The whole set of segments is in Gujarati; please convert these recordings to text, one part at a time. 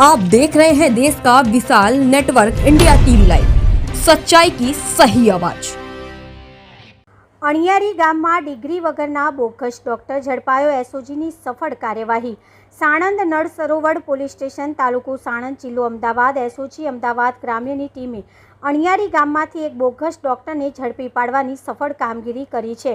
आप देख रहे हैं देश का विशाल नेटवर्क इंडिया टीवी लाइव सच्चाई की सही आवाज અણિયારી ગામમાં ડિગ્રી વગરના બોગસ ડોક્ટર ઝડપાયો એસઓજીની સફળ કાર્યવાહી સાણંદ નળ સરોવર પોલીસ સ્ટેશન તાલુકો સાણંદ જિલ્લો અમદાવાદ એસઓજી અમદાવાદ ગ્રામ્યની ટીમે અણિયારી ગામમાંથી એક બોગસ ડોક્ટરને ઝડપી પાડવાની સફળ કામગીરી કરી છે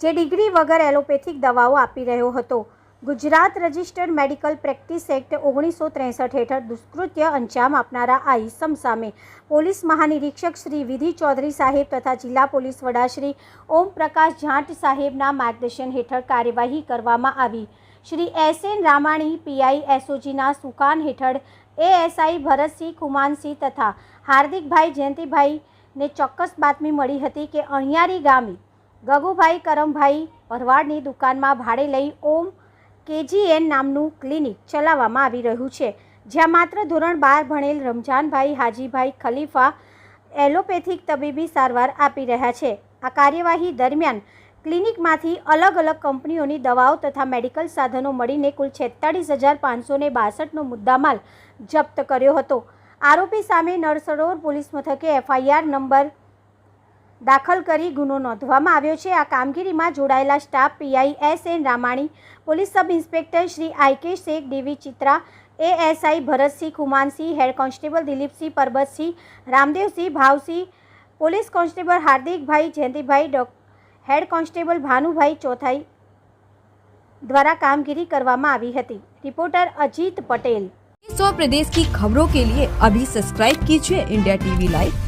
જે ડિગ્રી વગર એલોપેથિક દવાઓ આપી રહ્યો હતો Gujarat registered medical practice act ઓગણીસો ત્રેસઠ હેઠળ દુષ્કૃત્ય અંજામ આપનારા આ ઇસમ સામે પોલીસ મહાનિરીક્ષક શ્રી વિધિ ચૌધરી સાહેબ તથા જિલ્લા પોલીસ વડા શ્રી ઓમ પ્રકાશ જાટ સાહેબના માર્ગદર્શન હેઠળ કાર્યવાહી કરવામાં આવી. Shri S N Ramani PI એસઓજીના સુકાન હેઠળ એએસઆઈ ભરતસિંહ, કુમાનસિંહ તથા હાર્દિકભાઈ જયંતિભાઈને ચોક્કસ બાતમી મળી હતી કે અણિયારી ગામે ગગુભાઈ કરમભાઈ ભરવાડની દુકાનમાં ભાડે લઈ ઓમ કેજીએન નામનું ક્લિનિક ચલાવવામાં આવી રહ્યું છે, જ્યાં માત્ર ધોરણ બાર ભણેલ રમજાનભાઈ હાજીભાઈ ખલીફા એલોપેથિક તબીબી સારવાર આપી રહ્યા છે. આ કાર્યવાહી દરમિયાન ક્લિનિકમાંથી અલગ અલગ કંપનીઓની દવાઓ તથા મેડિકલ સાધનો મળીને કુલ છેતાળીસ હજાર પાંચસો ને બાસઠનો મુદ્દામાલ જપ્ત કર્યો હતો. આરોપી સામે નળસરોવર પોલીસ મથકે એફઆઈઆર નંબર દાખલ કરી ગુનો નોંધવામાં આવ્યો છે આ કામગીરીમાં જોડાયેલા staff PI S N Ramani police sub inspector Shri I K Shaikh DV Chitra ASI Bharatsinh Khumansinh head constable Dilipsinh Parbatsinh Ramdevsinh Bhavsinh police constable Hardikbhai Jayantibhai dock head constable Bhanubhai Chothai દ્વારા કામગીરી કરવામાં આવી હતી રિપોર્ટર અજીત પટેલ देश और प्रदेश की खबरों के लिए अभी सब्सक्राइब कीजिए इंडिया टीवी लाइव